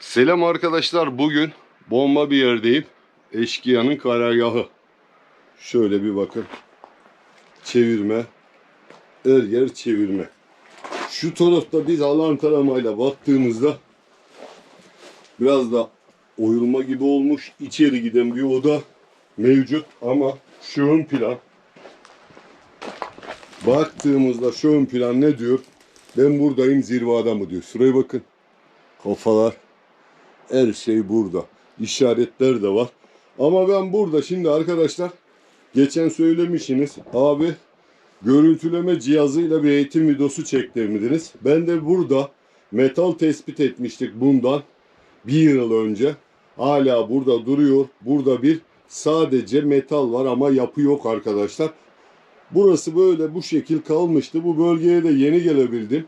Selam arkadaşlar. Bugün bomba bir yerdeyim. Eşkıyanın karargahı. Şöyle bir bakın. Çevirme. Her yer çevirme. Şu tarafta biz alan taramayla baktığımızda biraz da oyulma gibi olmuş. içeri giden bir oda mevcut ama şu ön plan baktığımızda şu ön plan ne diyor? Ben buradayım zirve adamı diyor. Şuraya bakın. Kafalar her şey burada. İşaretler de var. Ama ben burada şimdi arkadaşlar geçen söylemişsiniz abi görüntüleme cihazıyla bir eğitim videosu çektirmediniz. Ben de burada metal tespit etmiştik bundan bir yıl önce. Hala burada duruyor. Burada bir sadece metal var ama yapı yok arkadaşlar. Burası böyle bu şekil kalmıştı. Bu bölgeye de yeni gelebildim.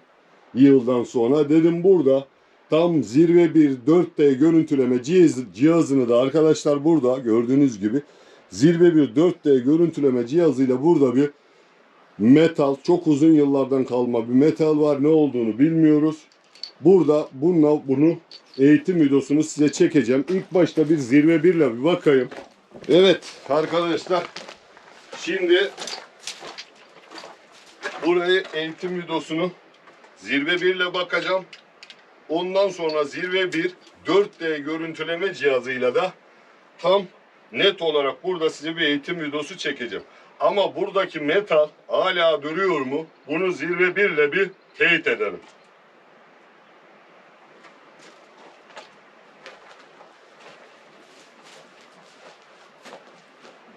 Yıldan sonra dedim burada tam zirve bir 4D görüntüleme cihaz, cihazını da arkadaşlar burada gördüğünüz gibi zirve bir 4D görüntüleme cihazıyla burada bir metal çok uzun yıllardan kalma bir metal var ne olduğunu bilmiyoruz. Burada bununla bunu eğitim videosunu size çekeceğim. İlk başta bir zirve birle bir bakayım. Evet arkadaşlar şimdi burayı eğitim videosunu zirve birle bakacağım. Ondan sonra zirve 1 4D görüntüleme cihazıyla da tam net olarak burada size bir eğitim videosu çekeceğim. Ama buradaki metal hala duruyor mu? Bunu zirve 1 ile bir teyit edelim.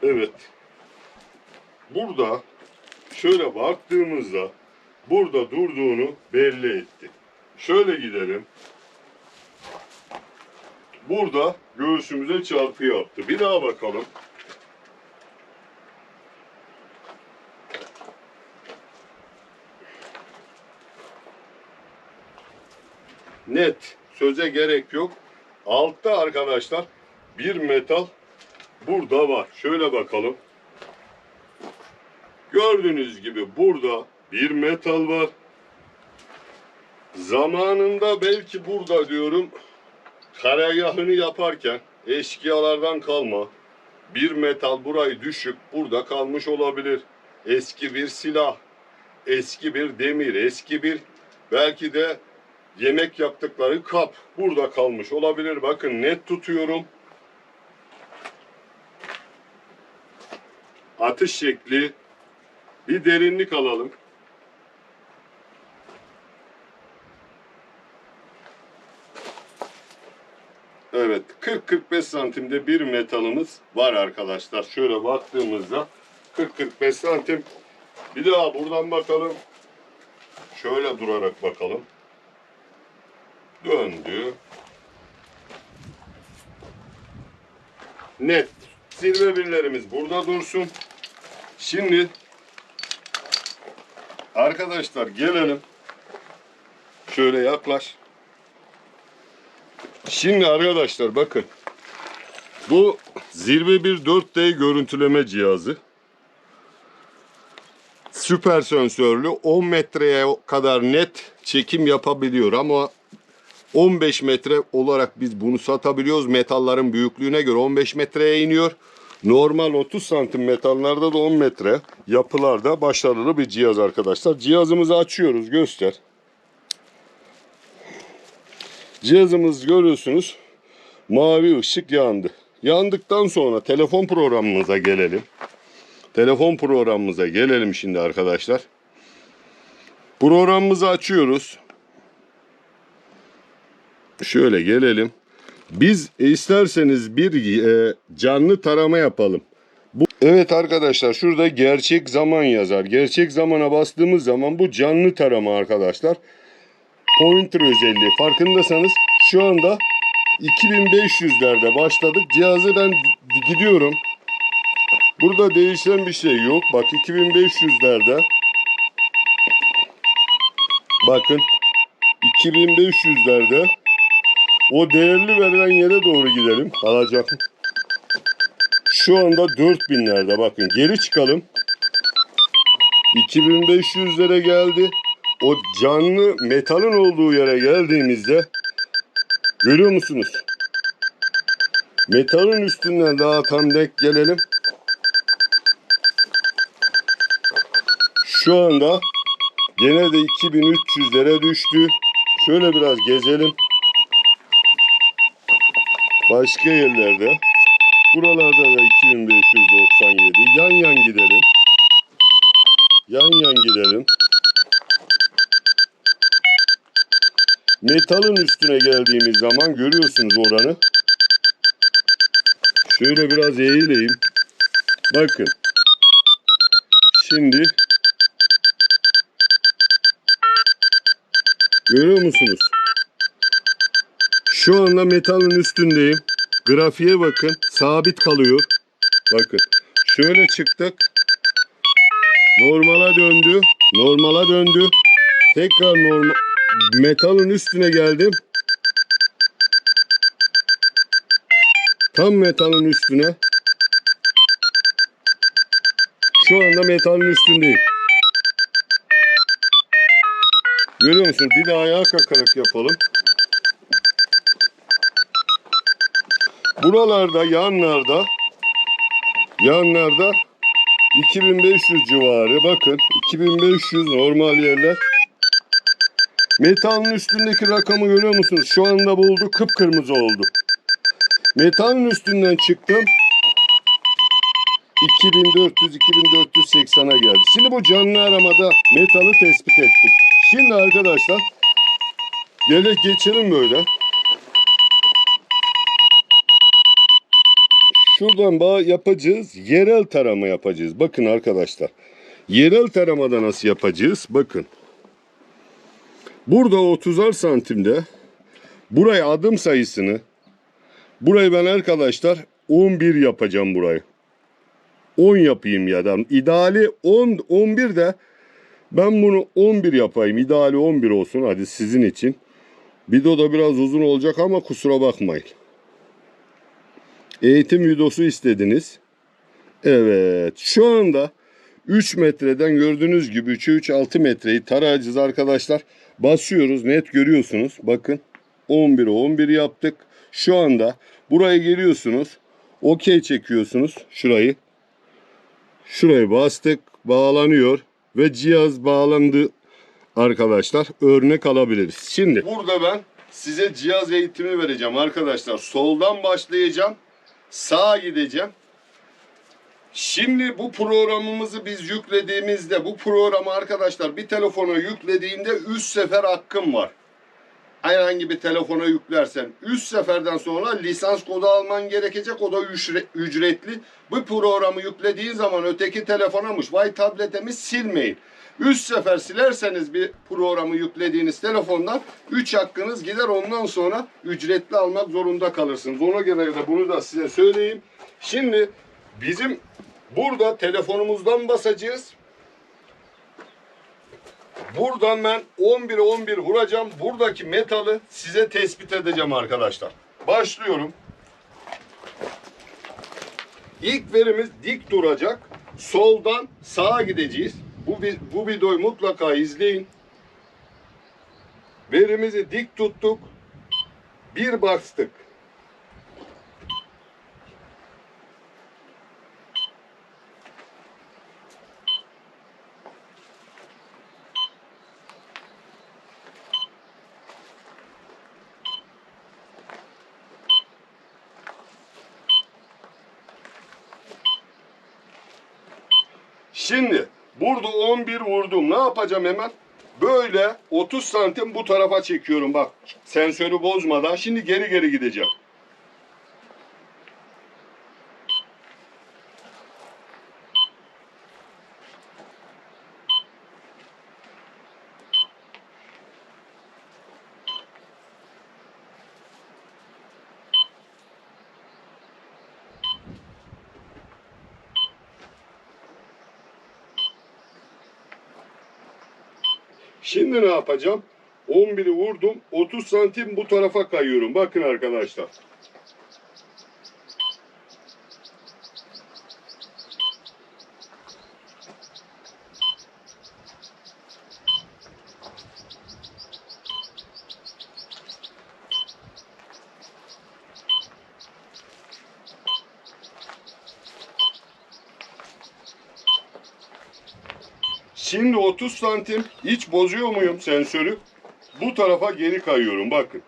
Evet. Burada şöyle baktığımızda burada durduğunu belli etti. Şöyle gidelim. Burada göğsümüze çarpı yaptı. Bir daha bakalım. Net. Söze gerek yok. Altta arkadaşlar bir metal burada var. Şöyle bakalım. Gördüğünüz gibi burada bir metal var. Zamanında belki burada diyorum karargahını yaparken eşkıyalardan kalma bir metal burayı düşüp burada kalmış olabilir. Eski bir silah, eski bir demir, eski bir belki de yemek yaptıkları kap burada kalmış olabilir. Bakın net tutuyorum. Atış şekli bir derinlik alalım. Evet 40-45 santimde bir metalımız var arkadaşlar. Şöyle baktığımızda 40-45 santim. Bir daha buradan bakalım. Şöyle durarak bakalım. Döndü. Net. Zirve birlerimiz burada dursun. Şimdi arkadaşlar gelelim. Şöyle yaklaş. Şimdi arkadaşlar bakın. Bu zirve bir 4D görüntüleme cihazı. Süper sensörlü 10 metreye kadar net çekim yapabiliyor ama 15 metre olarak biz bunu satabiliyoruz. Metalların büyüklüğüne göre 15 metreye iniyor. Normal 30 santim metallarda da 10 metre yapılarda başarılı bir cihaz arkadaşlar. Cihazımızı açıyoruz göster. Cihazımız görüyorsunuz mavi ışık yandı. Yandıktan sonra telefon programımıza gelelim. Telefon programımıza gelelim şimdi arkadaşlar. Programımızı açıyoruz. Şöyle gelelim. Biz isterseniz bir e, canlı tarama yapalım. Bu, evet arkadaşlar şurada gerçek zaman yazar. Gerçek zamana bastığımız zaman bu canlı tarama arkadaşlar pointer özelliği. Farkındasanız şu anda 2500'lerde başladık. Cihazı ben gidiyorum. Burada değişen bir şey yok. Bak 2500'lerde. Bakın 2500'lerde o değerli verilen yere doğru gidelim. Alacak. Şu anda 4000'lerde bakın geri çıkalım. 2500'lere geldi o canlı metalın olduğu yere geldiğimizde Görüyor musunuz? Metalin üstünden daha tam denk gelelim. Şu anda gene de 2300'lere düştü. Şöyle biraz gezelim. Başka yerlerde. Buralarda da 2597. Yan yan gidelim. Yan yan gidelim. Metalin üstüne geldiğimiz zaman görüyorsunuz oranı. Şöyle biraz eğileyim. Bakın. Şimdi görüyor musunuz? Şu anda metalin üstündeyim. Grafiğe bakın. Sabit kalıyor. Bakın. Şöyle çıktık. Normala döndü. Normala döndü. Tekrar normal metalin üstüne geldim. Tam metalin üstüne. Şu anda metalin üstündeyim. Görüyor musun? Bir de ayağa kalkarak yapalım. Buralarda, yanlarda, yanlarda 2500 civarı. Bakın 2500 normal yerler. Metalin üstündeki rakamı görüyor musunuz? Şu anda buldu, kıpkırmızı oldu. Metalin üstünden çıktım. 2400-2480'a geldi. Şimdi bu canlı aramada metalı tespit ettik. Şimdi arkadaşlar gele geçelim böyle. Şuradan bağ yapacağız. Yerel tarama yapacağız. Bakın arkadaşlar. Yerel taramada nasıl yapacağız? Bakın. Burada 30'ar santimde buraya adım sayısını burayı ben arkadaşlar 11 yapacağım burayı. 10 yapayım ya da ideali 10 11 de ben bunu 11 yapayım. İdeali 11 olsun hadi sizin için. Video da biraz uzun olacak ama kusura bakmayın. Eğitim videosu istediniz. Evet şu anda 3 metreden gördüğünüz gibi 3'e 3 6 metreyi tarayacağız arkadaşlar. Basıyoruz net görüyorsunuz. Bakın 11'e 11 yaptık. Şu anda buraya geliyorsunuz. Okey çekiyorsunuz şurayı. Şurayı bastık. Bağlanıyor. Ve cihaz bağlandı arkadaşlar. Örnek alabiliriz. Şimdi burada ben size cihaz eğitimi vereceğim arkadaşlar. Soldan başlayacağım. Sağa gideceğim. Şimdi bu programımızı biz yüklediğimizde bu programı arkadaşlar bir telefona yüklediğinde 3 sefer hakkım var. Herhangi bir telefona yüklersen 3 seferden sonra lisans kodu alman gerekecek. O da ücre- ücretli. Bu programı yüklediğin zaman öteki telefonamış vay tabletemi silmeyin. 3 sefer silerseniz bir programı yüklediğiniz telefondan 3 hakkınız gider ondan sonra ücretli almak zorunda kalırsınız. Ona göre de bunu da size söyleyeyim. Şimdi bizim burada telefonumuzdan basacağız. Buradan ben 11'e 11 vuracağım. Buradaki metalı size tespit edeceğim arkadaşlar. Başlıyorum. İlk verimiz dik duracak. Soldan sağa gideceğiz. Bu, bu videoyu mutlaka izleyin. Verimizi dik tuttuk. Bir bastık. Şimdi burada 11 vurdum. Ne yapacağım hemen? Böyle 30 santim bu tarafa çekiyorum bak. Sensörü bozmadan. Şimdi geri geri gideceğim. Şimdi ne yapacağım? 11'i vurdum. 30 santim bu tarafa kayıyorum. Bakın arkadaşlar. Şimdi 30 santim hiç bozuyor muyum sensörü? Bu tarafa geri kayıyorum bakın.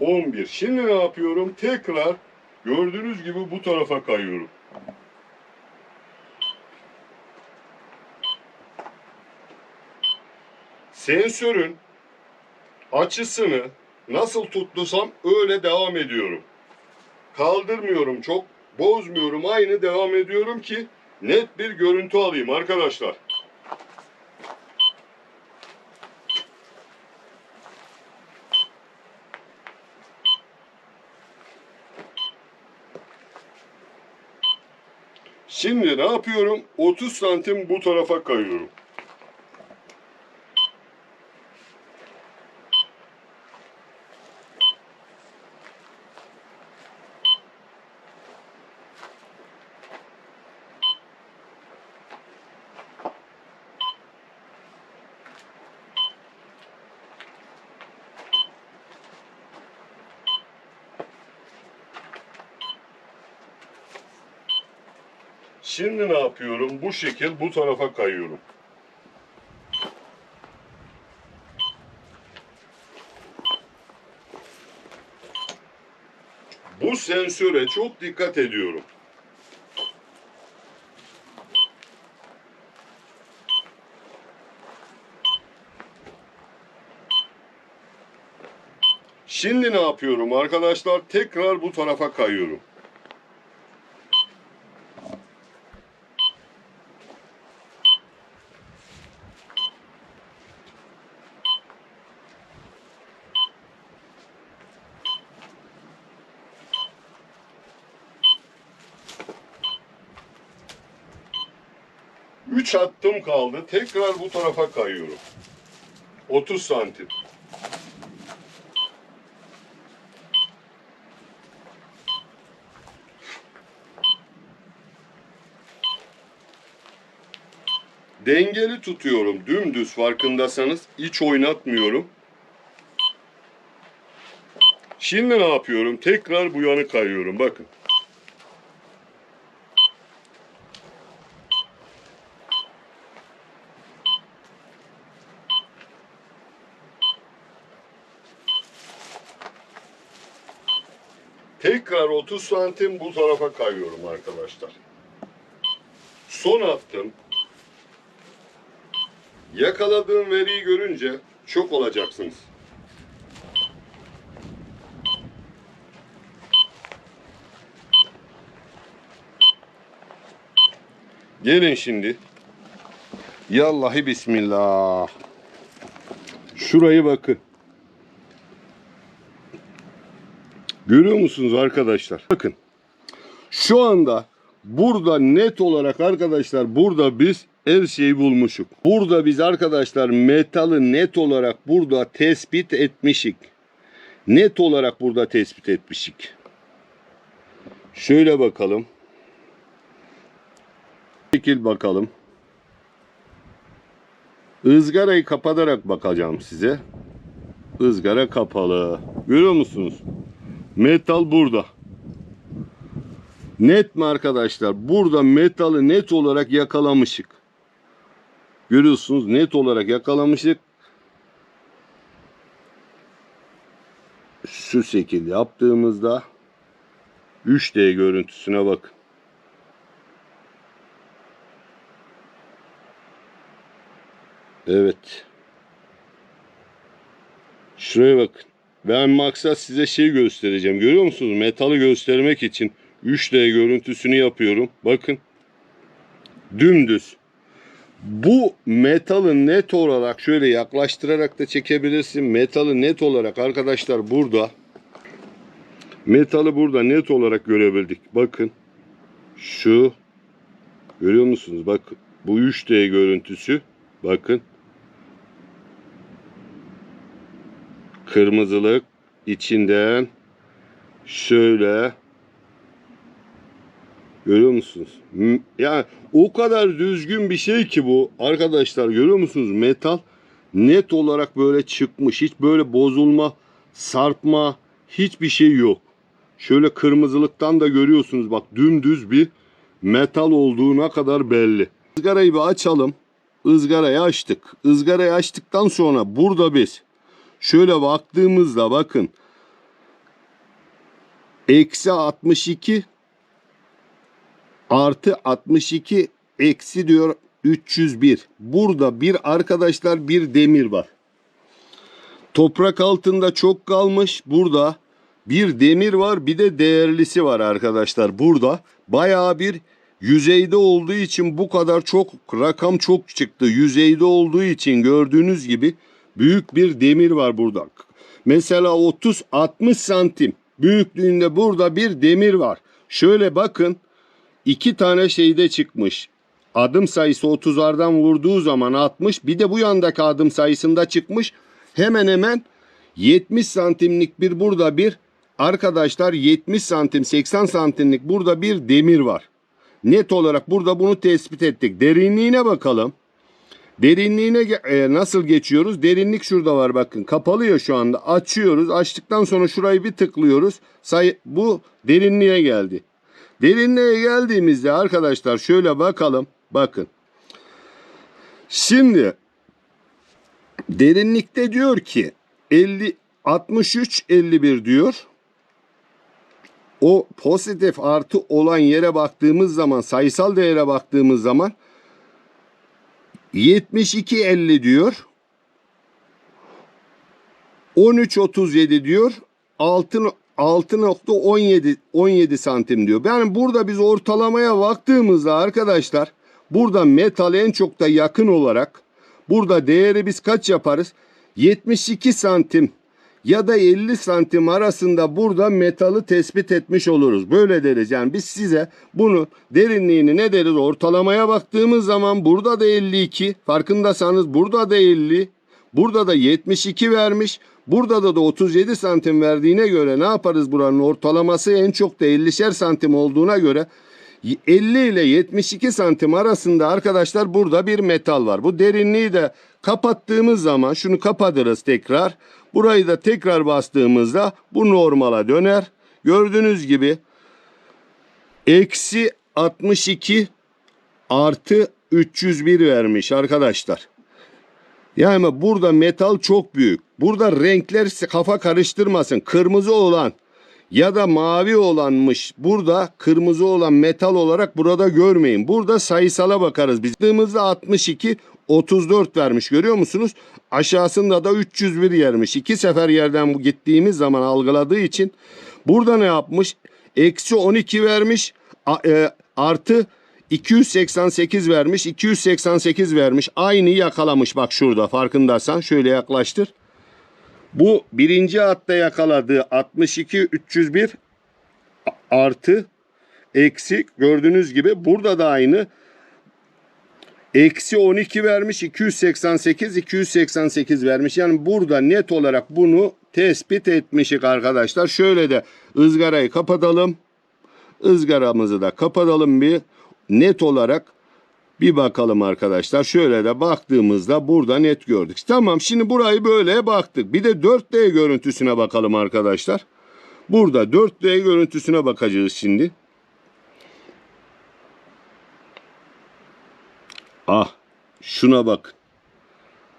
On bir. Şimdi ne yapıyorum? Tekrar gördüğünüz gibi bu tarafa kayıyorum. Sensörün açısını nasıl tuttusam öyle devam ediyorum. Kaldırmıyorum çok, bozmuyorum, aynı devam ediyorum ki net bir görüntü alayım arkadaşlar. Şimdi ne yapıyorum? 30 santim bu tarafa kayıyorum. Şimdi ne yapıyorum? Bu şekil bu tarafa kayıyorum. Bu sensöre çok dikkat ediyorum. Şimdi ne yapıyorum arkadaşlar? Tekrar bu tarafa kayıyorum. Üç hattım kaldı. Tekrar bu tarafa kayıyorum. 30 santim. Dengeli tutuyorum. Dümdüz farkındasanız hiç oynatmıyorum. Şimdi ne yapıyorum? Tekrar bu yana kayıyorum. Bakın. Tekrar 30 santim bu tarafa kayıyorum arkadaşlar. Son attım. Yakaladığım veriyi görünce şok olacaksınız. Gelin şimdi. Yallahi bismillah. Şurayı bakın. Görüyor musunuz arkadaşlar? Bakın. Şu anda burada net olarak arkadaşlar burada biz her şeyi bulmuşuk. Burada biz arkadaşlar metalı net olarak burada tespit etmişik. Net olarak burada tespit etmişik. Şöyle bakalım. Şekil bakalım. Izgarayı kapatarak bakacağım size. Izgara kapalı. Görüyor musunuz? Metal burada. Net mi arkadaşlar? Burada metalı net olarak yakalamışık. Görüyorsunuz net olarak yakalamışık. Şu şekil yaptığımızda 3D görüntüsüne bakın. Evet. Şuraya bakın. Ben maksat size şey göstereceğim. Görüyor musunuz? Metalı göstermek için 3D görüntüsünü yapıyorum. Bakın. Dümdüz. Bu metalı net olarak şöyle yaklaştırarak da çekebilirsin. Metalı net olarak arkadaşlar burada. Metalı burada net olarak görebildik. Bakın. Şu. Görüyor musunuz? Bak bu 3D görüntüsü. Bakın. Kırmızılık içinden Şöyle. Görüyor musunuz? Yani o kadar düzgün bir şey ki bu. Arkadaşlar görüyor musunuz? Metal net olarak böyle çıkmış. Hiç böyle bozulma, sarpma hiçbir şey yok. Şöyle kırmızılıktan da görüyorsunuz bak dümdüz bir metal olduğuna kadar belli. Izgarayı bir açalım. Izgarayı açtık. Izgarayı açtıktan sonra burada biz şöyle baktığımızda bakın eksi 62 artı 62 eksi diyor 301. Burada bir arkadaşlar bir demir var. Toprak altında çok kalmış. Burada bir demir var bir de değerlisi var arkadaşlar. Burada bayağı bir yüzeyde olduğu için bu kadar çok rakam çok çıktı. Yüzeyde olduğu için gördüğünüz gibi büyük bir demir var burada. Mesela 30-60 santim büyüklüğünde burada bir demir var. Şöyle bakın iki tane şeyde çıkmış. Adım sayısı 30'lardan vurduğu zaman 60 bir de bu yandaki adım sayısında çıkmış. Hemen hemen 70 santimlik bir burada bir arkadaşlar 70 santim 80 santimlik burada bir demir var. Net olarak burada bunu tespit ettik. Derinliğine bakalım. Derinliğine e, nasıl geçiyoruz? Derinlik şurada var bakın. Kapalı ya şu anda. Açıyoruz. Açtıktan sonra şurayı bir tıklıyoruz. Say bu derinliğe geldi. Derinliğe geldiğimizde arkadaşlar şöyle bakalım. Bakın. Şimdi derinlikte diyor ki 50 63 51 diyor. O pozitif artı olan yere baktığımız zaman sayısal değere baktığımız zaman 72 50 diyor. 13 37 diyor. 6 6.17 17 santim diyor. Yani burada biz ortalamaya baktığımızda arkadaşlar burada metal en çok da yakın olarak burada değeri biz kaç yaparız? 72 santim ya da 50 santim arasında burada metalı tespit etmiş oluruz. Böyle deriz. Yani biz size bunu derinliğini ne deriz? Ortalamaya baktığımız zaman burada da 52. Farkındasanız burada da 50. Burada da 72 vermiş. Burada da da 37 santim verdiğine göre ne yaparız buranın ortalaması en çok da 50'şer santim olduğuna göre 50 ile 72 santim arasında arkadaşlar burada bir metal var. Bu derinliği de kapattığımız zaman şunu kapatırız tekrar. Burayı da tekrar bastığımızda bu normala döner. Gördüğünüz gibi eksi 62 artı 301 vermiş arkadaşlar. Yani burada metal çok büyük. Burada renkler kafa karıştırmasın. Kırmızı olan ya da mavi olanmış. Burada kırmızı olan metal olarak burada görmeyin. Burada sayısala bakarız. Biz baktığımızda 62 34 vermiş görüyor musunuz? Aşağısında da 301 yermiş. İki sefer yerden gittiğimiz zaman algıladığı için burada ne yapmış? Eksi 12 vermiş e, artı 288 vermiş 288 vermiş aynı yakalamış bak şurada farkındaysan şöyle yaklaştır. Bu birinci hatta yakaladığı 62 301 artı eksi gördüğünüz gibi burada da aynı eksi 12 vermiş 288 288 vermiş yani burada net olarak bunu tespit etmişik arkadaşlar şöyle de ızgarayı kapatalım ızgaramızı da kapatalım bir net olarak bir bakalım arkadaşlar. Şöyle de baktığımızda burada net gördük. Tamam şimdi burayı böyle baktık. Bir de 4D görüntüsüne bakalım arkadaşlar. Burada 4D görüntüsüne bakacağız şimdi. Ah şuna bak.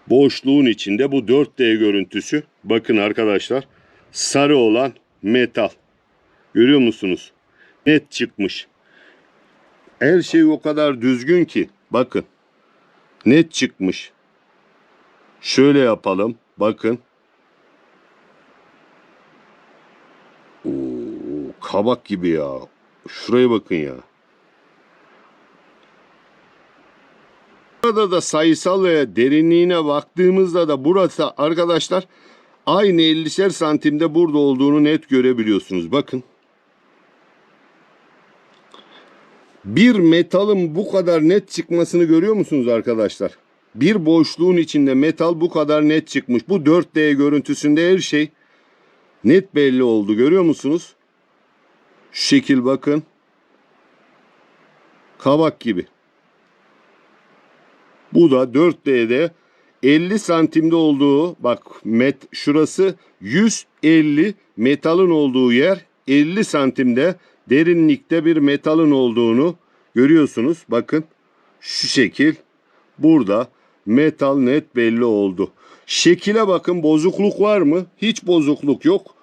Boşluğun içinde bu 4D görüntüsü. Bakın arkadaşlar. Sarı olan metal. Görüyor musunuz? Net çıkmış. Her şey o kadar düzgün ki. Bakın. Net çıkmış. Şöyle yapalım. Bakın. Oo, kabak gibi ya. Şuraya bakın ya. Burada da sayısal ve derinliğine baktığımızda da burası arkadaşlar aynı 50'şer santimde burada olduğunu net görebiliyorsunuz. Bakın. Bir metalın bu kadar net çıkmasını görüyor musunuz arkadaşlar? Bir boşluğun içinde metal bu kadar net çıkmış. Bu 4D görüntüsünde her şey net belli oldu. Görüyor musunuz? Şu şekil bakın. Kabak gibi. Bu da 4D'de 50 santimde olduğu bak met şurası 150 metalın olduğu yer 50 santimde derinlikte bir metalın olduğunu görüyorsunuz. Bakın şu şekil burada metal net belli oldu. Şekile bakın bozukluk var mı? Hiç bozukluk yok.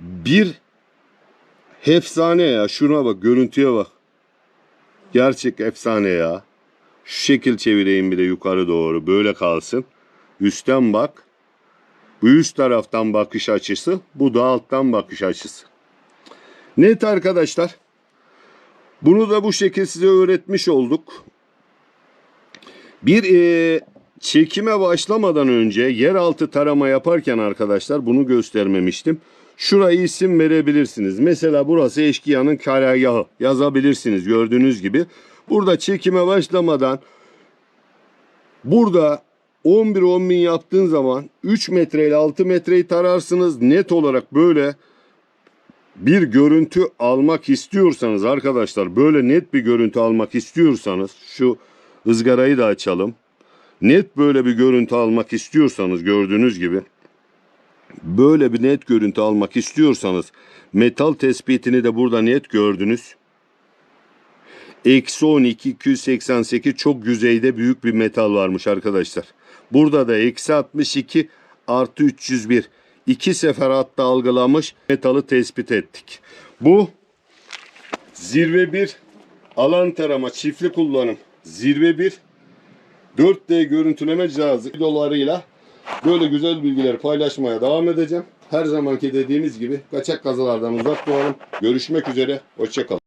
Bir efsane ya. Şuna bak görüntüye bak. Gerçek efsane ya. Şu şekil çevireyim bir de yukarı doğru. Böyle kalsın. Üstten bak. Bu üst taraftan bakış açısı. Bu da alttan bakış açısı. Net arkadaşlar. Bunu da bu şekilde size öğretmiş olduk. Bir e, çekime başlamadan önce yeraltı tarama yaparken arkadaşlar bunu göstermemiştim. Şurayı isim verebilirsiniz. Mesela burası eşkıyanın karargahı yazabilirsiniz gördüğünüz gibi. Burada çekime başlamadan burada 11-10 bin yaptığın zaman 3 metre ile 6 metreyi tararsınız. Net olarak böyle bir görüntü almak istiyorsanız arkadaşlar böyle net bir görüntü almak istiyorsanız şu ızgarayı da açalım. Net böyle bir görüntü almak istiyorsanız gördüğünüz gibi böyle bir net görüntü almak istiyorsanız metal tespitini de burada net gördünüz. Eksi 12 288 çok yüzeyde büyük bir metal varmış arkadaşlar. Burada da eksi 62 artı 301 iki sefer hatta algılamış metalı tespit ettik. Bu zirve 1 alan tarama çiftli kullanım zirve 1 4D görüntüleme cihazı videolarıyla böyle güzel bilgileri paylaşmaya devam edeceğim. Her zamanki dediğimiz gibi kaçak kazalardan uzak duralım. Görüşmek üzere. Hoşçakalın.